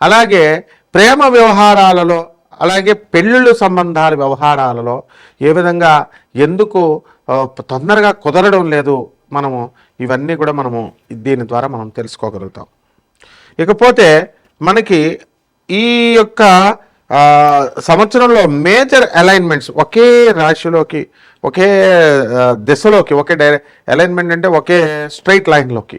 అలాగే ప్రేమ వ్యవహారాలలో అలాగే పెళ్ళిళ్ళు సంబంధాల వ్యవహారాలలో ఏ విధంగా ఎందుకు తొందరగా కుదరడం లేదు మనము ఇవన్నీ కూడా మనము దీని ద్వారా మనం తెలుసుకోగలుగుతాం. ఇకపోతే మనకి ఈ యొక్క సంవత్సరంలో మేజర్ అలైన్మెంట్స్ ఒకే రాశిలోకి ఒకే దిశలోకి ఒకే డైరె అలైన్మెంట్ అంటే ఒకే స్ట్రైట్ లైన్లోకి.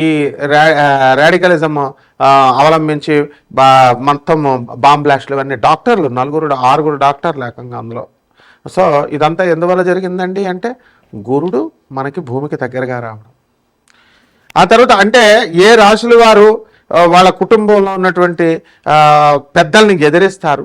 ఈ రా రాడికలిజం అవలంబించి బా మొత్తం బాంబ్ బ్లాస్ట్లు ఇవన్నీ డాక్టర్లు నలుగురు ఆరుగురు డాక్టర్లు ఏకంగా అందులో. సో ఇదంతా ఎందువల్ల జరిగిందండి అంటే గురుడు మనకి భూమికి దగ్గరగా రావడం. ఆ తర్వాత అంటే ఏ రాశుల వారు వాళ్ళ కుటుంబంలో ఉన్నటువంటి పెద్దల్ని ఎదిరిస్తారు?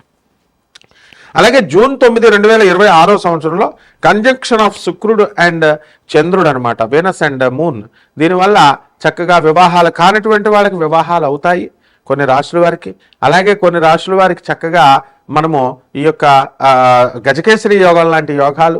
అలాగే జూన్ తొమ్మిది రెండు వేల ఇరవై ఆరో సంవత్సరంలో కంజంక్షన్ ఆఫ్ శుక్రుడు అండ్ చంద్రుడు అనమాట వెనస్ అండ్ మూన్ దీనివల్ల చక్కగా వివాహాలు కానటువంటి వాళ్ళకి వివాహాలు అవుతాయి కొన్ని రాశుల వారికి. అలాగే కొన్ని రాశుల వారికి చక్కగా మనము ఈ యొక్క ఆ, గజకేసరి యోగాలు లాంటి యోగాలు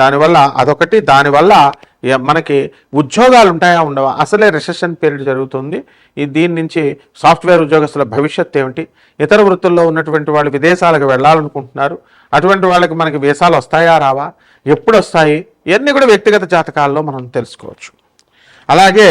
దానివల్ల అదొకటి. దానివల్ల మనకి ఉద్యోగాలు ఉంటాయా ఉండవా? అసలే రిసెషన్ పీరియడ్ జరుగుతుంది. ఈ దీని నుంచి సాఫ్ట్వేర్ ఉద్యోగస్తుల భవిష్యత్ ఏమిటి? ఇతర వృత్తుల్లో ఉన్నటువంటి వాళ్ళు విదేశాలకు వెళ్ళాలనుకుంటున్నారు. అటువంటి వాళ్ళకి మనకి వీసాలు వస్తాయా రావా? ఎప్పుడు వస్తాయి ఇవన్నీ కూడా వ్యక్తిగత జాతకాల్లో మనం తెలుసుకోవచ్చు. అలాగే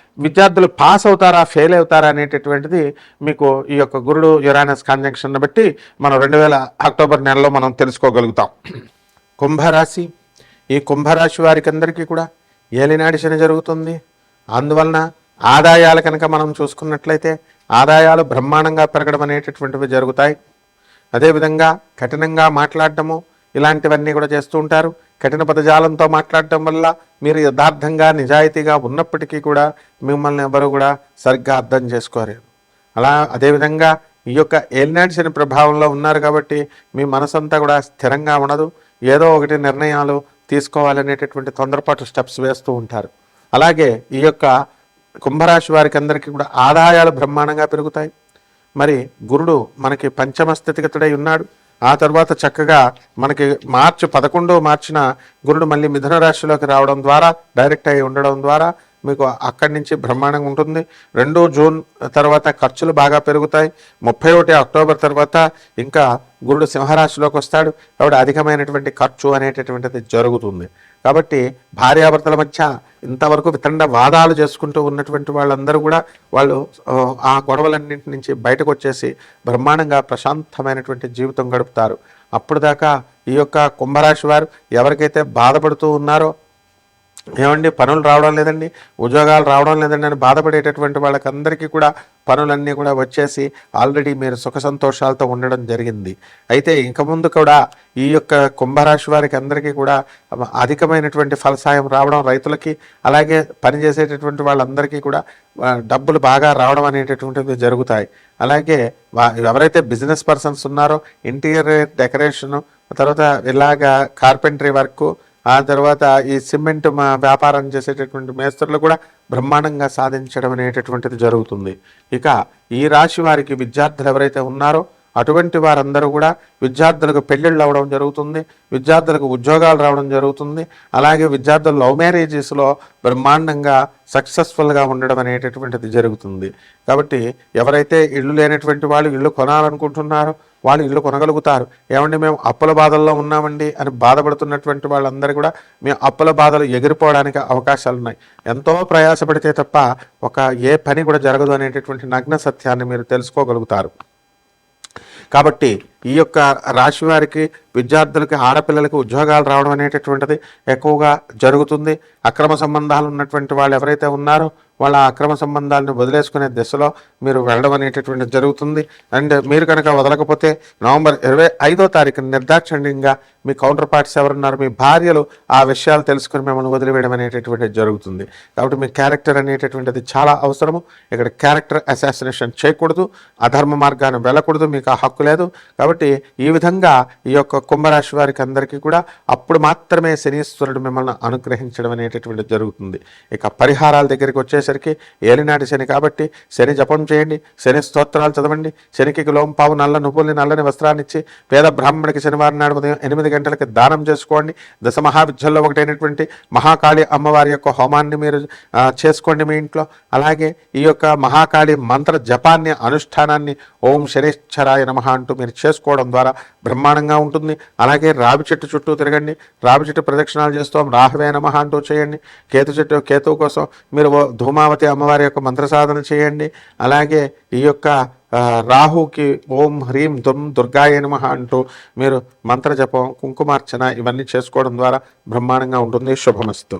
విద్యార్థులు పాస్ అవుతారా ఫెయిల్ అవుతారా అనేటటువంటిది మీకు ఈ యొక్క గురుడు యురానస్ కాంజంక్షన్ బట్టి మనం రెండు వేల అక్టోబర్ నెలలో మనం తెలుసుకోగలుగుతాం. కుంభరాశి ఈ కుంభరాశి వారికి అందరికీ కూడా ఏలినాడి శని జరుగుతుంది. అందువలన ఆదాయాలు కనుక మనం చూసుకున్నట్లయితే ఆదాయాలు బ్రహ్మాండంగా పెరగడం అనేటటువంటివి జరుగుతాయి. అదేవిధంగా కఠినంగా మాట్లాడటము ఇలాంటివన్నీ కూడా చేస్తూ ఉంటారు. కఠిన పదజాలంతో మాట్లాడటం వల్ల మీరు యథార్థంగా నిజాయితీగా ఉన్నప్పటికీ కూడా మిమ్మల్ని ఎవరు కూడా సరిగ్గా అర్థం చేసుకోలేరు అలా అదేవిధంగా ఈ యొక్క ఏలినాటి శని ప్రభావంలో ఉన్నారు కాబట్టి మీ మనసంతా కూడా స్థిరంగా ఉండదు. ఏదో ఒకటి నిర్ణయాలు తీసుకోవాలనేటటువంటి తొందరపాటు స్టెప్స్ వేస్తూ ఉంటారు. అలాగే ఈ యొక్క కుంభరాశి వారికి అందరికీ కూడా ఆదాయాలు బ్రహ్మాండంగా పెరుగుతాయి. మరి గురుడు మనకి పంచమ స్థితిగతుడై ఉన్నాడు. ఆ తర్వాత చక్కగా మనకి మార్చి పదకొండో మార్చిన గురుడు మళ్ళీ మిథున రాశిలోకి రావడం ద్వారా డైరెక్ట్ అయి ఉండడం ద్వారా మీకు అక్కడి నుంచి బ్రహ్మాండంగా ఉంటుంది. రెండో జూన్ తర్వాత ఖర్చులు బాగా పెరుగుతాయి. ముప్పై ఒకటి అక్టోబర్ తర్వాత ఇంకా గురుడు సింహరాశిలోకి వస్తాడు. కాబట్టి అధికమైనటువంటి ఖర్చు అనేటటువంటిది జరుగుతుంది. కాబట్టి భార్యాభర్తల మధ్య ఇంతవరకు వితండ వాదాలు చేసుకుంటూ ఉన్నటువంటి వాళ్ళందరూ కూడా వాళ్ళు ఆ, గొడవలన్నింటి నుంచి బయటకు వచ్చేసి బ్రహ్మాండంగా ప్రశాంతమైనటువంటి జీవితం గడుపుతారు. అప్పుడు దాకా ఈ యొక్క కుంభరాశి వారు ఎవరికైతే బాధపడుతూ ఉన్నారో ఏమండి పనులు రావడం లేదండి ఉద్యోగాలు రావడం లేదండి అని బాధపడేటటువంటి వాళ్ళకందరికీ కూడా పనులన్నీ కూడా వచ్చేసి ఆల్రెడీ మీరు సుఖ సంతోషాలతో ఉండడం జరిగింది. అయితే ఇంక ముందు కూడా ఈ యొక్క కుంభరాశి వారికి అందరికీ కూడా అధికమైనటువంటి ఫలసాయం రావడం రైతులకి అలాగే పనిచేసేటటువంటి వాళ్ళందరికీ కూడా డబ్బులు బాగా రావడం అనేటటువంటివి జరుగుతాయి. అలాగే ఎవరైతే బిజినెస్ పర్సన్స్ ఉన్నారో ఇంటీరియర్ డెకరేషను తర్వాత ఇలాగా కార్పెంటరీ వర్క్ ఆ తర్వాత ఈ సిమెంట్ మా వ్యాపారం చేసేటటువంటి మేస్త్రులు కూడా బ్రహ్మాండంగా సాధించడం అనేటటువంటిది జరుగుతుంది. ఇక ఈ రాశి వారికి విద్యార్థులు ఎవరైతే ఉన్నారో అటువంటి వారందరూ కూడా విద్యార్థులకు పెళ్ళిళ్ళు అవ్వడం జరుగుతుంది విద్యార్థులకు ఉద్యోగాలు రావడం జరుగుతుంది. అలాగే విద్యార్థులు లవ్ మ్యారేజెస్లో బ్రహ్మాండంగా సక్సెస్ఫుల్గా ఉండడం అనేటటువంటిది జరుగుతుంది. కాబట్టి ఎవరైతే ఇల్లు లేనటువంటి వాళ్ళు ఇల్లు కొనాలనుకుంటున్నారో వాళ్ళు ఇల్లు కొనగలుగుతారు. ఏమండి మేము అప్పుల బాధల్లో ఉన్నామండి అని బాధపడుతున్నటువంటి వాళ్ళందరూ కూడా మేము అప్పుల బాధలు ఎగిరిపోవడానికి అవకాశాలు ఉన్నాయి. ఎంతో ప్రయాసపడితే తప్ప ఒక ఏ పని కూడా జరగదు అనేటటువంటి నగ్న సత్యాన్ని మీరు తెలుసుకోగలుగుతారు. కాబట్టి ఈ యొక్క రాశి వారికి విద్యార్థులకి ఆడపిల్లలకి ఉద్యోగాలు రావడం అనేటటువంటిది ఎక్కువగా జరుగుతుంది. అక్రమ సంబంధాలు ఉన్నటువంటి వాళ్ళు ఎవరైతే ఉన్నారో వాళ్ళ అక్రమ సంబంధాలను వదిలేసుకునే దిశలో మీరు వెళ్ళడం అనేటటువంటి జరుగుతుంది. అండ్ మీరు కనుక వదలకపోతే నవంబర్ ఇరవై ఐదో తారీఖున నిర్దాక్షిణ్యంగా మీ కౌంటర్ పార్ట్స్ ఎవరున్నారు మీ భార్యలు ఆ విషయాలు తెలుసుకుని మిమ్మల్ని వదిలివేయడం అనేటటువంటిది జరుగుతుంది. కాబట్టి మీ క్యారెక్టర్ అనేటటువంటిది చాలా అవసరము. ఇక్కడ క్యారెక్టర్ అసాసినేషన్ చేయకూడదు అధర్మ మార్గాన్ని వెళ్ళకూడదు మీకు ఆ హక్కు లేదు. కాబట్టి ఈ విధంగా ఈ యొక్క కుంభరాశి వారికి అందరికీ కూడా అప్పుడు మాత్రమే శనీశ్వరుడు మిమ్మల్ని అనుగ్రహించడం అనేటటువంటిది జరుగుతుంది. ఇక పరిహారాల దగ్గరికి వచ్చేసి వచ్చేసరికి ఏలినాటి శని కాబట్టి శని జపం చేయండి శని స్తోత్రాలు చదవండి శనికి లోంపావు నల్ల నువ్వుల్ని నల్లని వస్త్రాన్ని ఇచ్చి పేద బ్రాహ్మణికి శనివారం నాడు ఉదయం ఎనిమిది గంటలకి దానం చేసుకోండి. దశ మహావిద్యల్లో ఒకటైనటువంటి మహాకాళి అమ్మవారి యొక్క హోమాన్ని మీరు చేసుకోండి మీ ఇంట్లో. అలాగే ఈ యొక్క మహాకాళి మంత్ర జపాన్ని అనుష్ఠానాన్ని ఓం శనిశ్చరాయ నమ అంటూ మీరు చేసుకోవడం ద్వారా బ్రహ్మాండంగా ఉంటుంది. అలాగే రావి చెట్టు చుట్టూ తిరగండి రావి చెట్టు ప్రదక్షిణాలు చేస్తాం రాహవే నమ అంటూ చేయండి. కేతు చెట్టు కేతువు కోసం మీరు ఓ ధూమావతి అమ్మవారి యొక్క మంత్ర సాధన చేయండి. అలాగే ఈ యొక్క రాహుకి ఓం హ్రీం దుమ్ దుర్గాయ నమః అంటూ మీరు మంత్ర జపం కుంకుమార్చన ఇవన్నీ చేసుకోవడం ద్వారా బ్రహ్మాండంగా ఉంటుంది. శుభమస్తు.